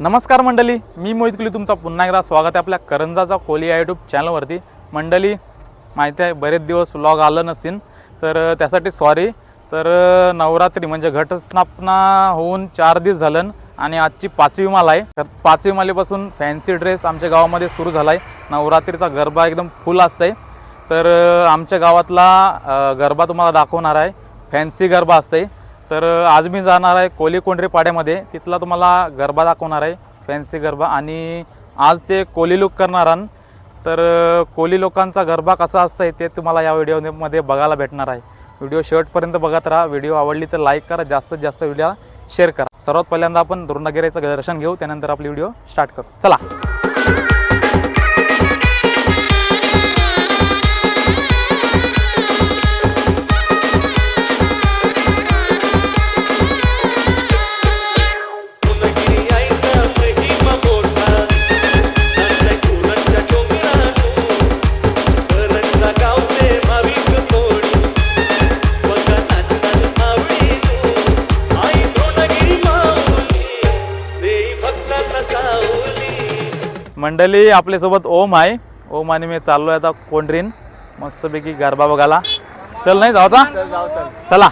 नमस्कार मंडळी मी मोहित कुली तुमचा पुन्हा एकदा स्वागत आहे आपल्या करंजाचा कोली या यूट्यूब चॅनलवरती मंडळी माहिती आहे बरेच दिवस व्लॉग आलं नसतील तर त्यासाठी सॉरी तर नवरात्री म्हणजे घटस्थापना होऊन चार दिवस झालं आणि आजची पाचवी माल आहे. तर पाचवी मालेपासून फॅन्सी ड्रेस आमच्या गावामध्ये सुरू झाला आहे नवरात्रीचा गरबा एकदम फुल असतंय. तर आमच्या गावातला गरबा तुम्हाला दाखवणार आहे. फॅन्सी गरबा असते तर आज मी जाणार आहे कोली कोंढरी पाड्यामध्ये. तिथला तुम्हाला गरबा दाखवणार आहे. फॅन्सी गरबा. आणि आज ते कोली लुक करणार आण. तर कोली लोकांचा गरबा कसा असतं ते तुम्हाला या व्हिडिओमध्ये बघायला भेटणार आहे. व्हिडिओ शेवटपर्यंत बघत राहा. व्हिडिओ आवडली तर लाईक करा. जास्तीत जास्त व्हिडिओ शेअर करा. सर्वात पहिल्यांदा आपण द्रोणागिरीचं दर्शन घेऊ त्यानंतर आपली व्हिडिओ स्टार्ट करू. चला. मंडळी आपल्यासोबत ओम आहे. ओम आणि मी चाललोय आता कोंढरीन मस्तपैकी गरबा बघायला. चल नाही जाऊचा चला.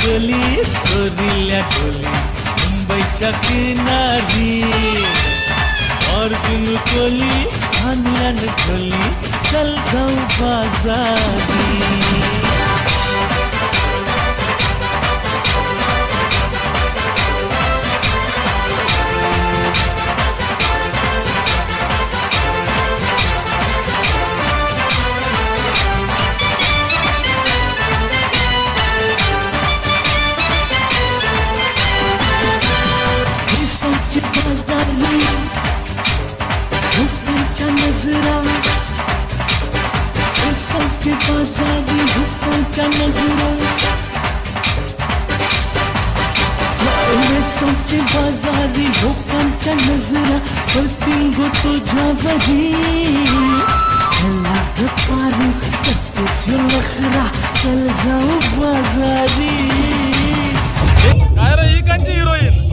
ऐकली सोरिल्या डोली मुंबईच्या किनारी. अर्जुन कोली हनुमान कोली चल जाऊ बाजारी. Cristoची बाजारली हुक्कांच्या नजरा Cristoची बाजारली हुक्कांच्या नजरा पडतील गो तुझ्या बधी लाग पारू कत्तीस लखरा चल जाऊ बाजारी। काय रे ही कांची हिरोईन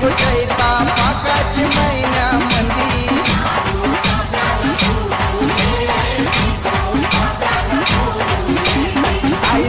मंदी गुजैता पाकाची मैना मंदी आई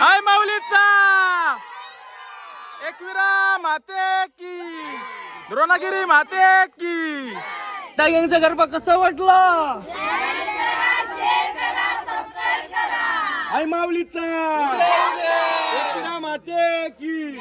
हाय माऊलीचा! एकविरा माते की द्रोणागिरी माते की. डाग्यांचा गरबा कसा वाटला? आई माऊलीचा! एकविरा माते की.